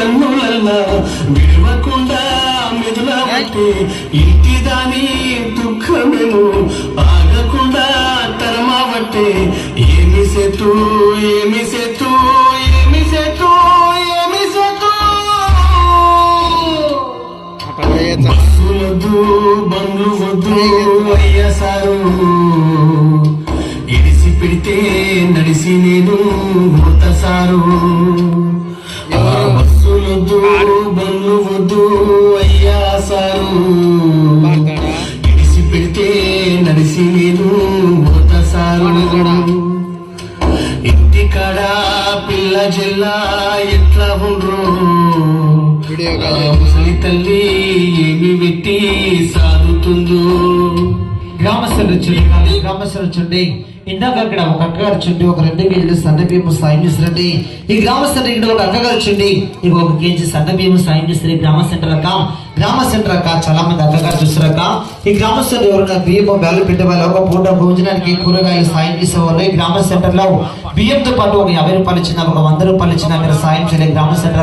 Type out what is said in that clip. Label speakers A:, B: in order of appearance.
A: కన్నులల్లా విడవకుండా మెదులబట్టి ఇంటి దాని దుఃఖమేమో ఆగకుండా తరమబట్టే ఏమి సెతు ఏమి సెతు ఏమి సెతు ఏమి సెతు? వద్దు బండ్లు వద్దు అయ్య సారు ఇడిసి పెడితే నడిసి నేను పోత సారు అయ్యా సారు ఇడిసి పెడితే నడిసి నేను పోత సారు ఇంటికాడ పిల్ల జిల్లా ఎట్లా ఉండ్రు? ముసలి తల్లి ఏమి పెట్టి సాదుతుందో?
B: గ్రామస్తులు చూడండి గ్రామస్తులు చూడండి ఇందాక అక్కడ ఒక అక్కగారు చుండి ఒక రెండు కేజీలు సన్న బియ్యం సాయం చేస్తారండి ఈ గ్రామ సెంటర్ ఇక్కడ ఒక అక్కగారు చుండి ఇక ఒక కేజీ సన్న బియ్యం సాయం చేస్తారు గ్రామ సెంటర్ అక్క. గ్రామ సెంటర్ అక్క చాలా మంది అక్కగారు చూస్తారక్క ఈ గ్రామ సెంటర్ ఎవరైనా బియ్యం వేలు పెట్టే వాళ్ళు ఒక పూట భోజనానికి కూరగాయలు సాయం చేసేవాళ్ళు ఈ గ్రామ సెంటర్లో బియ్యంతో పాటు ఒక యాభై రూపాయలు ఇచ్చిన ఒక వంద రూపాయలు ఇచ్చిన మీరు సాయం చేయలేదు గ్రామ సెంటర్